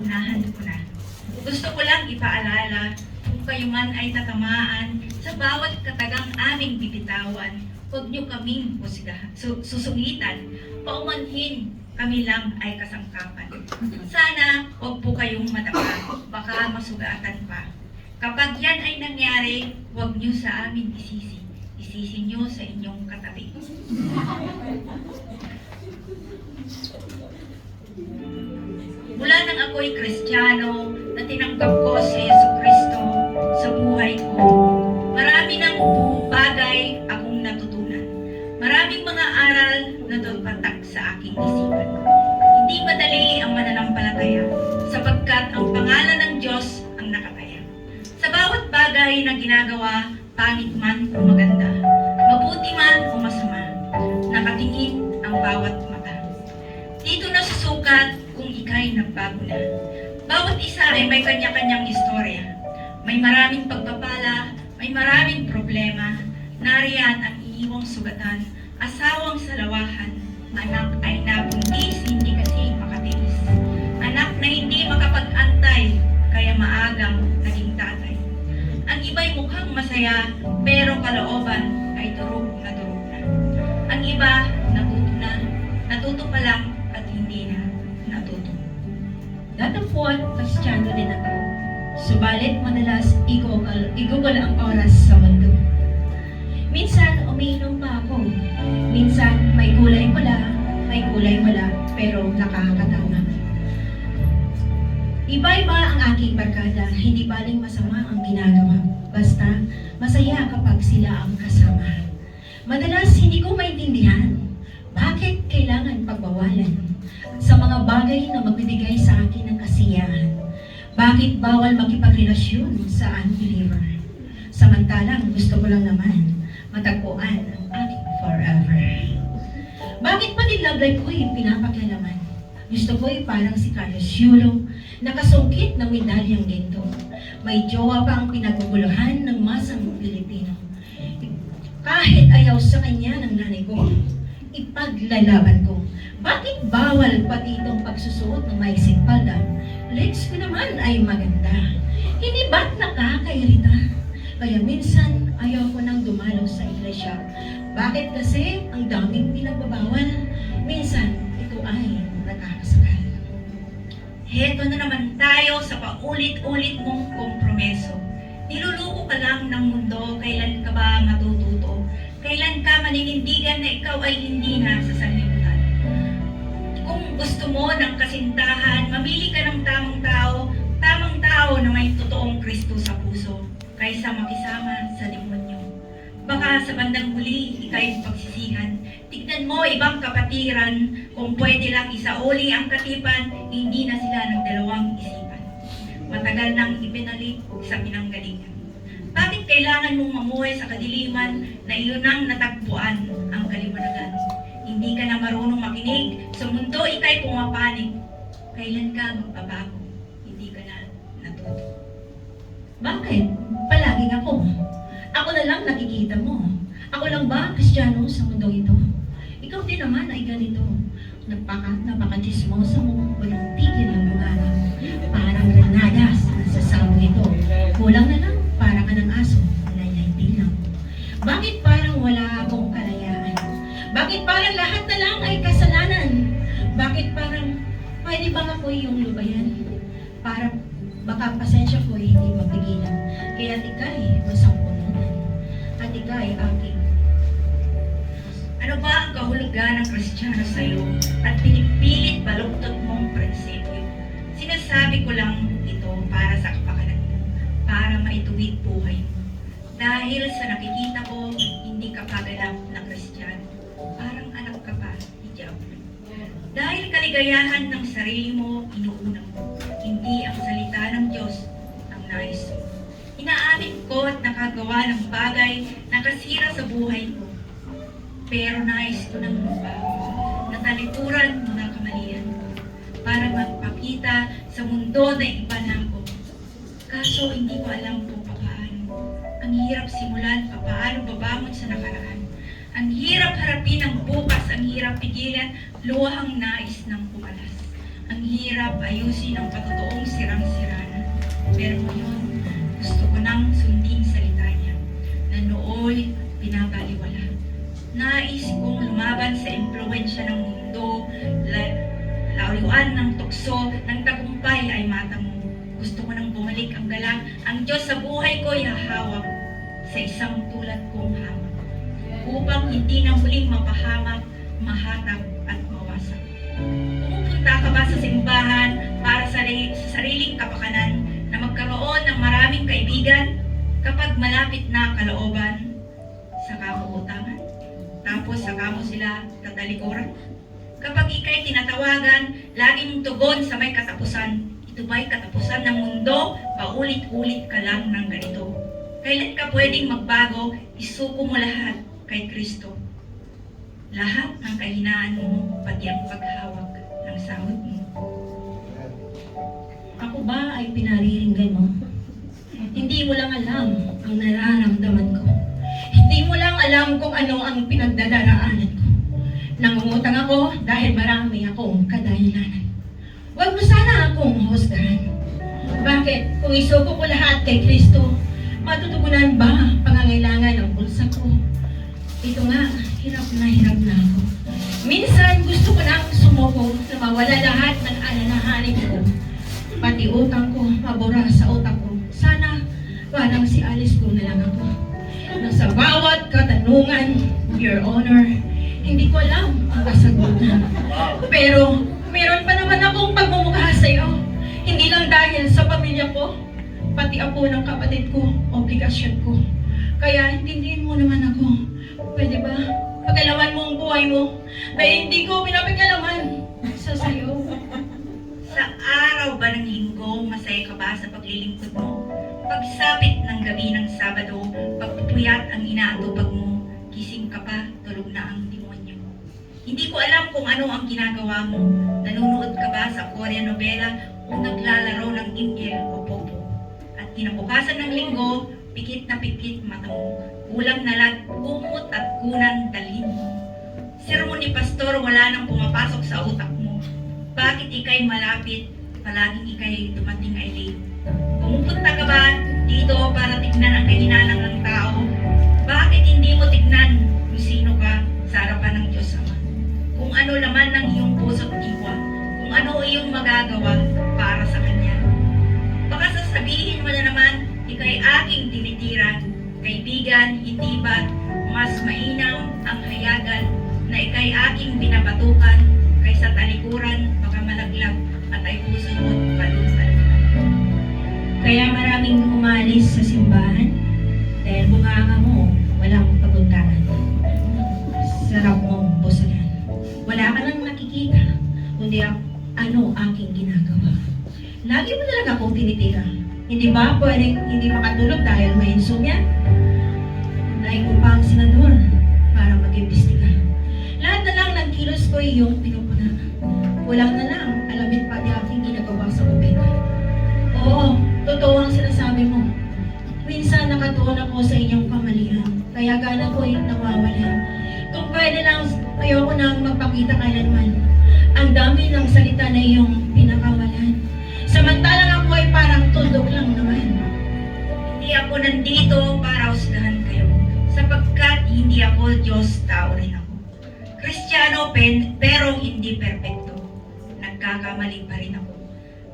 Unahan ko na. Gusto ko lang ipaalala kung kayo man ay tatamaan sa bawat katagang aming bibitawan, huwag niyo kaming susungitan, paumanhin kami lang ay kasangkapan. Sana huwag po kayong madapa, baka masugatan pa. Kapag yan ay nangyari, huwag niyo sa amin isisi. Isisi niyo sa inyong katabi. Kristyano na tinanggap ko si Yesu Kristo sa buhay ko, marami ng bagay akong natutunan. Maraming mga aral na tumatak sa aking isipan. Hindi madali ang mananampalataya sapagkat ang pangalan ng Diyos ang nakataya. Sa bawat bagay na ginagawa, pangit man o maganda, mabuti man o masama, nakatingin ang bawat mata. Dito na ikay nagbago na. Bawat isa ay may kanya-kanyang istorya. May maraming pagpapala, may maraming problema. Nariyan ang iniwang sugatan, asawang salawahan. Anak ay nabuntis, hindi kasi makatiis. Anak na hindi makapag-antay, kaya maagang naging tatay. Ang iba'y mukhang masaya, pero kalooban Datapwat, kristyano din ako. Subalit madalas igugol, igugol ang oras sa mundo. Minsan umiinom pa ako. Minsan may kulay pula, may kulay wala, pero nakakatawa. Iba-iba ang aking barkada, hindi baling masama ang ginagawa. Basta masaya kapag sila ang kasama. Madalas hindi ko maintindihan bakit kailangan pagbawalan sa mga bagay na magbibigay sa akin ng kasiyahan. Bakit bawal makipagrelasyon sa unbeliever? Samantalang gusto ko lang naman matagpuan ang aking forever. Bakit pati love life ko'y pinapakialaman? Gusto ko'y parang si Carlos Yulo, nakasungkit ng medalyang ginto. May jowa pa ang pinaguguluhan ng masang Pilipino. Kahit ayaw sa kanya ng nanay ko, ipaglalaban ko. Bakit bawal pati itong pagsusuot ng maiksing palda? Legs ko naman ay maganda. Hindi ba't nakakairita? Kaya minsan ayaw ko nang dumalaw sa iglesia. Bakit kasi ang daming pinagbabawal? Minsan ito ay nakakasakal. Heto na naman tayo sa paulit-ulit mong kompromeso. Niluluko ka lang ng mundo, kailan ka ba matututo? Kailan ka maninindigan na ikaw ay hindi na sa sanlibutan? Gusto mo ng kasintahan, mamili ka ng tamang tao, tamang tao na may totoong Kristo sa puso, kaysa makisama sa demonyo. Baka sa bandang huli, ikay pagsisihan. Tignan mo ibang kapatiran, kung pwede lang isauli ang katipan, hindi na sila ng dalawang isipan. Matagal nang ipinalik sa pinanggalingan. Bakit kailangan mong mamuhay sa kadiliman na iyon ang natagpuan ang kaliwanagan? Hindi ka na marunong makinig, sa mundo ikay pumapanig. Kailan ka magbabago? Hindi ka na natuto. Bakit? Palaging ako. Ako na lang nakikita mo. Ako lang ba ang kristyano sa mundo ito? Ikaw din naman ay ganito. Napaka, napaka-chismosa mo. Walang tigil ang mo. Parang granadas sa sabo ito. Kulang na lang, para ka ng aso. Walay lang. Bakit Bakit parang lahat na lang ay kasalanan? Bakit parang pwede bang ako yung lubayan? Para baka pasensya ko ay hindi mapigilan. Kaya ikay masampununan. At ikay aking Ano ba ang kahulugan ng Kristiyano sa iyo at pinipilit baluktot mong prinsipyo? Sinasabi ko lang ito para sa kapakanan mo, para maituwid buhay mo. Dahil sa nakikita ko, hindi ka paganap na Kristiyano. Parang Dahil kaligayahan ng sarili mo, inuuna mo. Hindi ang salita ng Diyos ang nais mo. Inaamin ko at nakagawa ng bagay na kasira sa buhay ko. Pero nais ko ng magbago, na talikuran mga kamalian ko, para magpakita sa mundo na iba na ako. Kaso hindi ko alam kung paano. Ang hirap simulan, paano babangon sa nakaraan. Ang hirap harapin ang bukas, ang hirap pigilan, luwahang nais ng pumalas. Ang hirap ayusin ang patotoong sirang-sira na. Pero ngayon, gusto ko nang sundin salita niya na nooy pinabaliwala. Nais kong lumaban sa impluensya ng mundo, la- lauyuan ng tukso, ng tagumpay ay mata mo. Gusto ko nang bumalik ang galang, ang Diyos sa buhay ko ay hahawak sa isang tulad kong hamak. Upang hindi na muling mapahamak, mahatag at mawasak. Pumupunta ka ba sa simbahan para sa, ri- sa sariling kapakanan na magkaroon ng maraming kaibigan kapag malapit na ang kalooban sa kakuutangan? Tapos saka mo sila tatalikuran? Kapag ikay tinatawagan, laging tugon sa may katapusan. Ito ba'y katapusan ng mundo? Paulit-ulit ka lang ng ganito. Kailan ka pwedeng magbago, isuko mo lahat kay Kristo. Lahat ng kahinaan mo, pati ang paghawak ng sahod mo. Ako ba ay pinariringgan mo? Hindi mo lang alam ang nararamdaman ko. Hindi mo lang alam kung ano ang pinagdadaraanan ko. Nangungutang ako dahil marami akong kadahilanan. Huwag mo sana akong husgahan. Bakit? Kung isuko ko lahat kay Kristo, matutugunan ba ang pangangailangan ng bulsa ko? Ito nga, hirap na hirap na ako. Minsan gusto ko nang sumuko na mawala lahat ng alalahanin ko. Pati utang ko, mabura sa utak ko. Sana parang si Alice ko na lang ako. Na sa bawat katanungan, Your Honor, hindi ko alam ang kasagutan. Pero meron pa naman akong pagmumukha sa iyo. Hindi lang dahil sa pamilya ko, pati apo ng kapatid ko, obligasyon ko. Kaya intindihin mo naman ako. Pwede ba? Pagkalaman mo ang buhay mo na hindi ko pinapagkalaman sa sayo. Sa araw ba ng linggo, masaya ka ba sa paglilingkod mo? Pagsapit ng gabi ng Sabado, pagpupuyat ang inaatupag mo, gising ka pa, tulog na ang demonyo. Hindi ko alam kung ano ang ginagawa mo. Nanonood ka ba sa Korean novela o naglalaro ng Intel o Popo? At kinabukasan ng linggo, pikit na pikit mata mo. Kulang na lang kumot at kunan dalhin mo. Ni Pastor, wala nang pumapasok sa utak mo. Bakit ikay malapit, palaging ikay dumating ay late? Pumupunta ka ba dito para tignan ang kahinanang ng tao? Bakit hindi mo tignan kung sino ka sa harapan ng Diyos Ama? Kung ano laman ng iyong puso't Lagi mo talaga akong tinitira. Hindi ba pwedeng hindi makatulog dahil may insomnia? Naik mo pa ang senador para mag-imbestiga. Lahat na lang ng kilos ko iyong pinupuna. Kulang na lang, alamin pa di aking ginagawa sa kubeta. Oo, totoo ang sinasabi mo. Minsan nakatuon ako sa inyong kamalian, kaya gana ko ay nawawala. Kung pwede lang, ayoko nang magpakita kailanman. Ang dami ng salita na iyong pinakawalan. Samantalang ako ay parang tuldok lang naman. Hindi ako nandito para husgahan kayo, sapagkat hindi ako Diyos, tao rin ako. Kristiyano pen, pero hindi perpekto. Nagkakamali pa rin ako.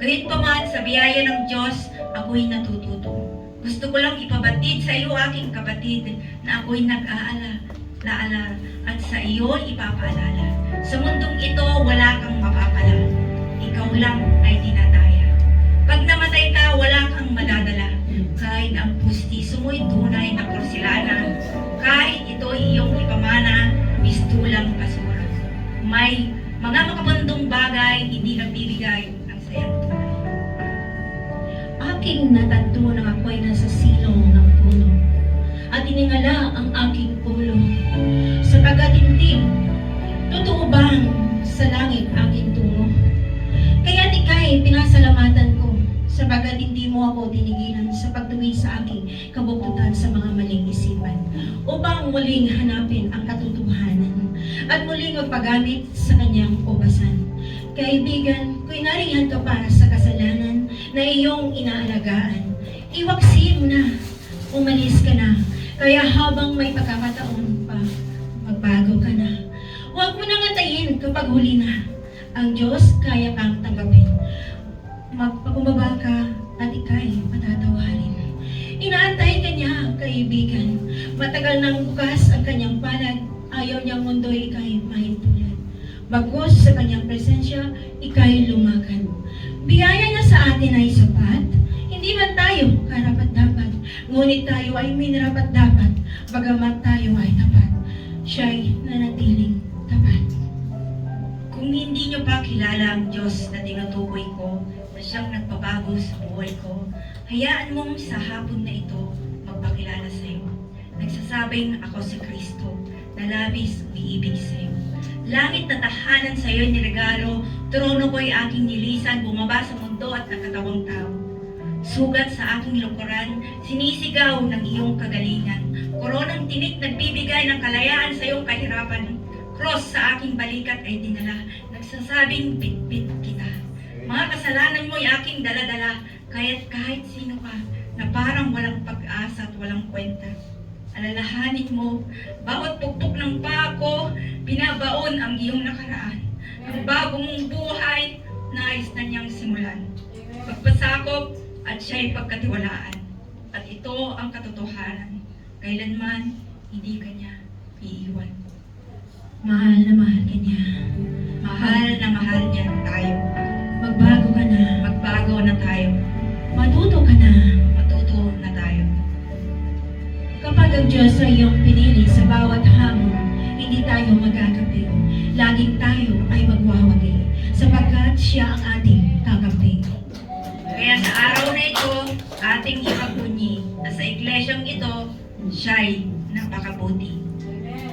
Gayun pa man sa biyaya ng Diyos, ako'y natututo. Gusto ko lang ipabatid sa iyo aking kapatid na ako'y nag-aala, laala, at sa iyo ipapaalala. Sa mundong ito, wala kang mapapala. Ikaw lang ay dinadaya. Pag namatay ka, wala kang madadala. Kahit ang pustiso mo'y tunay na porselana, kahit ito'y iyong ipamana, mistulang basura. May mga makabandong bagay hindi nagbibigay ng sayang tunay. Aking natanto na ako ay nasa silong ng puno. At iningala ang aking kabuktutan sa mga maling isipan upang muling hanapin ang katotohanan at muling magpagamit sa kanyang ubasan. Kaibigan, kung nariyan ka para sa kasalanan na iyong inaalagaan, iwaksi mo na. Umalis ka na. Kaya habang may pagkakataon pa, magbago ka na. Huwag mo nang antayin kapag huli na. Ang Diyos kaya kang tanggapin. Magpakumbaba ka kaibigan. Matagal nang bukas ang kanyang palad. Ayaw niyang mundo'y ikay mahintulad. Bagos sa kanyang presensya, ikay lumagan. Biyaya niya sa atin ay sapat. Hindi man tayo karapat dapat. Ngunit tayo ay minarapat dapat. Bagamat tayo ay tapat. Siya'y nanatiling tapat. Kung hindi nyo pa kilala ang Diyos na tinutukoy ko, na siyang nagpabago sa buhay ko, hayaan mong sa hapon na ito magpakilala sa iyo. Nagsasabing ako si Kristo, na labis umiibig sa iyo. Langit na tahanan sa iyo niregalo, trono ko'y aking nilisan, bumaba sa mundo at nakatawang tao. Sugat sa aking lukuran, sinisigaw ng iyong kagalingan. Koronang tinik nagbibigay ng kalayaan sa iyong kahirapan. Cross sa aking balikat ay dinala, nagsasabing bitbit kita. Mga kasalanan mo'y aking daladala, kaya't kahit sino ka, na parang walang pag-asa at walang kwenta. Alalahanin mo, bawat pukpok ng paa ko, binabaon ang iyong nakaraan. Ang bago mong buhay, nais na niyang simulan. Pagpasakop at siya'y pagkatiwalaan. At ito ang katotohanan. Kailanman, hindi ka niya iiwan. Mahal na mahal ka niya. Mahal na mahal niya tayo. Magbago ka na. Magbago na tayo. Matuto ka na. Kapag ang Diyos ay iyong pinili sa bawat hamon, hindi tayo magkakapi. Laging tayo ay magwawagi, sapagkat siya ang ating kakampi. Kaya sa araw na ito, ating ipagbunyi na sa iglesyang ito, siya'y napakabuti.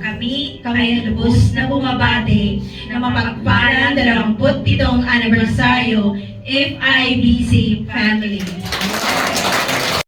Kami, Kami ay lubos na bumabati na mapagpalang 27 anibersaryo FIBC Family.